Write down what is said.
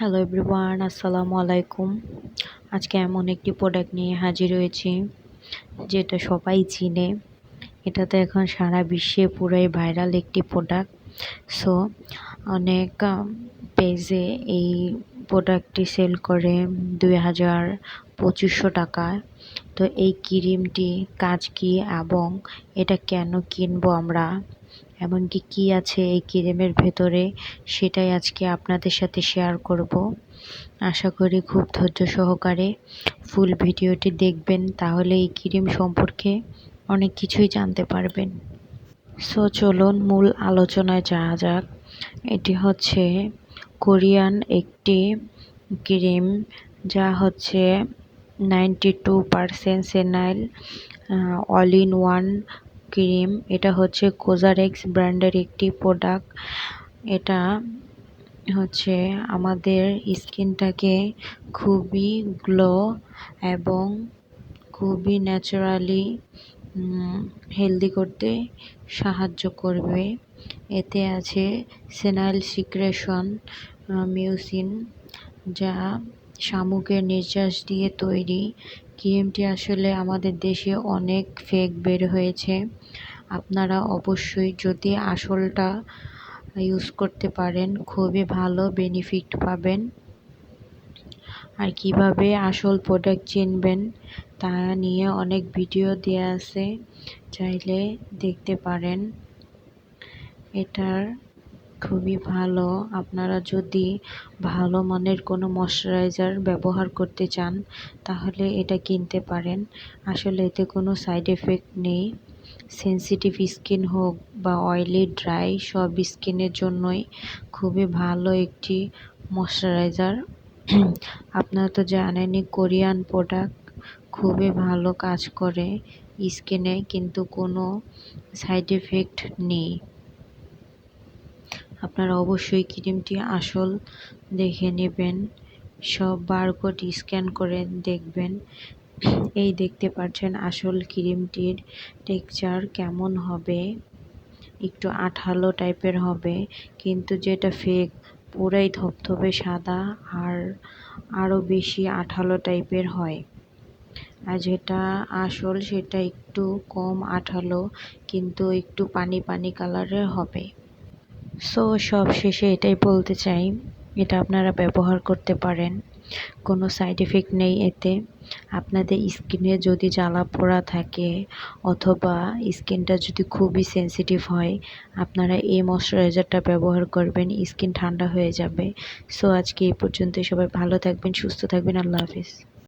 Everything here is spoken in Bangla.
হ্যালো এভরিওয়ান আসসালামু আলাইকুম আজকে এমন একটি প্রোডাক্ট নিয়ে হাজির হয়েছি, যেটা সবাই চিনে। এটা তো এখন সারা বিশ্বে পুরাই ভাইরাল একটি প্রোডাক্ট সো অনেক পেজে এই প্রোডাক্টটি সেল করে দুই হাজার পঁচিশশো টাকায়। তো এই ক্রিমটি কাজ কি এবং এটা কেন কিনবো আমরা এমনকি কি আছে এই ক্রিমের ভেতরে, সেটাই আজকে আপনাদের সাথে শেয়ার করব। আশা করি খুব ধৈর্য সহকারে ফুল ভিডিওটি দেখবেন, তাহলে এই ক্রিম সম্পর্কে অনেক কিছুই জানতে পারবেন। সো চলুন মূল আলোচনায় যাওয়া যাক। এটি হচ্ছে কোরিয়ান একটি ক্রিম, যা হচ্ছে ninety two percent snail all in one cream, এটা হচ্ছে কোজারেক্স ব্র্যান্ডের একটি প্রোডাক্ট। এটা হচ্ছে আমাদের স্কিনটাকে খুবই গ্লো এবং খুবই ন্যাচারালি হেলদি করতে সাহায্য করবে। এতে আছে সেনাইল সিক্রেশন মিউসিন, যা শামুকের নির্যাস দিয়ে তৈরি। ক্রিমটি আসলে আমাদের দেশে অনেক ফেক বের হয়েছে। আপনারা অবশ্যই যদি আসলটা ইউজ করতে পারেন, খুবই ভালো বেনিফিট পাবেন। আর কীভাবে আসল প্রোডাক্ট চিনবেন, তা নিয়ে অনেক ভিডিও দেওয়া আছে। চাইলে দেখতে পারেন। এটার খুবই ভালো। আপনারা যদি ভালো মানের কোনো ময়শ্চারাইজার ব্যবহার করতে চান, তাহলে এটা কিনতে পারেন। আসলে এতে কোনো সাইড এফেক্ট নেই। সেন্সিটিভ স্কিন হোক বা অয়েলি ড্রাই, সব স্কিনের জন্যই খুবই ভালো একটি ময়শ্চারাইজার। আপনারা তো জানেনই, কোরিয়ান প্রোডাক্ট খুবই ভালো কাজ করে স্কিনে, কিন্তু কোনো সাইড এফেক্ট নেই। আপনারা অবশ্যই ক্রিমটি আসল দেখে নেবেন। সব বারকোড স্ক্যান করে দেখবেন। এই দেখতে পাচ্ছেন আসল ক্রিমটির টেক্সচার কেমন হবে। একটু আঠালো টাইপের হবে, কিন্তু যেটা ফেক পুরাই ধপধপে সাদা আর আরও বেশি আঠালো টাইপের হয়। আর যেটা আসল সেটা একটু কম আঠালো, কিন্তু একটু পানি পানি কালারের হবে। সো সব শেষে এটাই বলতে চাই, এটা আপনারা ব্যবহার করতে পারেন। কোনো সাইড এফেক্ট নেই এতে। আপনাদের স্কিনে যদি জ্বালা পোড়া থাকে অথবা স্কিনটা যদি খুবই সেন্সিটিভ হয়, আপনারা এই ময়শ্চারাইজারটা ব্যবহার করবেন, স্কিন ঠান্ডা হয়ে যাবে। সো আজকে এই পর্যন্ত সবাই ভালো থাকবেন, সুস্থ থাকবেন। আল্লাহ হাফিজ।